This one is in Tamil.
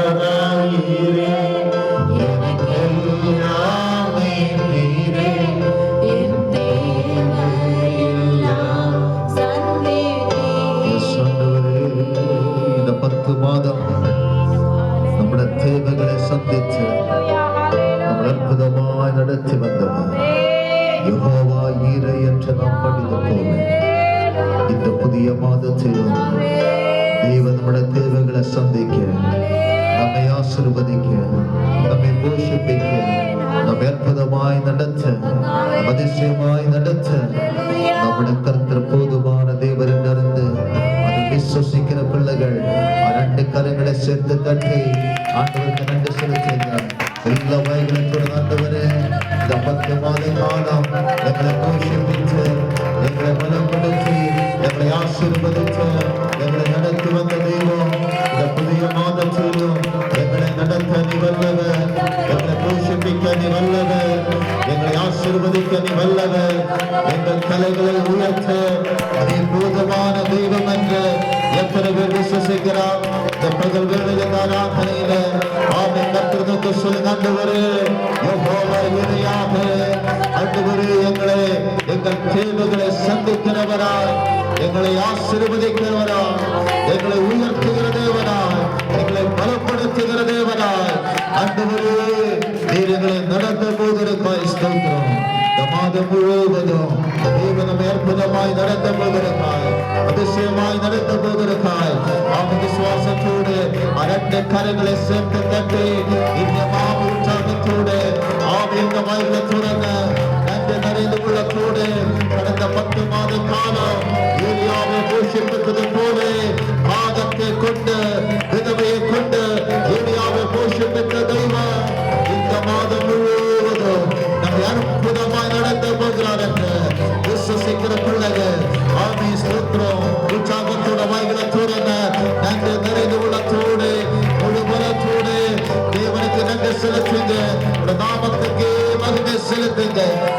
தேவனாயிரே எனக்கெல்லாமே நீரே என் தேவையெல்லாம் சந்தித்தீர். இயேசு ஆண்டவரே, இந்த பத்து மாதம் நம்முடைய தேவைகளை சந்தித்து நம்மளை அற்புதமாய் நடத்தி வந்தவர் யெகோவா ஈரை என்று நாம் படித்த போல இந்த புதிய மாதத்திலும் தேவன் நம்முடைய தேவைகளை சந்திக்க நம்மை ஆசிர்வதிக்க நம்மை போஷிப்பிக்க நம்மை அற்புதமாய் நடத்த அதிசயமாய் நடத்த நம்முடைய கருத்தர் போதுமான தேவர் என்றிருந்து அதை விசுவசிக்கிற பிள்ளைகள் ரெண்டு கரங்களை சேர்த்து தட்டி ஆண்டவருக்கு நன்றி செலுத்துகிறார். எல்லா வயகளுக்கும் ஆண்டவரே இந்த பத்து மாத காலம் போஷிப்பிக்க நீ வல்லவர் எங்களை ஆசிர்வதிக்க நீ வல்லவர் எங்கள் தலைகளை உயர்த்த. நீ பூதமான தெய்வம் என்று எத்தனை பேர் விசுவசிக்கிறார்? இந்த பகல் வேளையில் ஆத்தனையில ஆமை கத்திரத்துக்கு சொல்லுங்க ஆண்டவரே யெகோவா இணையாக. ஆண்டவரே எங்களை எங்கள் தேவைகளை சந்திக்கிறவராய் எங்களை ஆசிர்வதிக்கிறவராய் எங்களை உயர்த்துகிற தேவனாய் எங்களை பலப்படுத்துகிற தேவனாய். ஆண்டவரே நீர் எங்களை நடந்த போதற்காய் ஸ்தோத்திரம் இந்த மாதம் முழுவதும் தேவன் நம்மை அற்புதமாய் நடத்த போவதற்காய் அதிசயமாய் நடத்த போவதற்காய் அவன் விசுவாசத்தோடு அரண்ட கரங்களை சேர்த்து தட்டி இந்த மாவு உற்சாகத்தோடு ஆவியங்க வாயில துறங்க நன்றி நிறைந்து உள்ளத்தோடு கடந்த பத்து மாத காலம் ஏரியாவை போஷிப்பது பலத்தோடு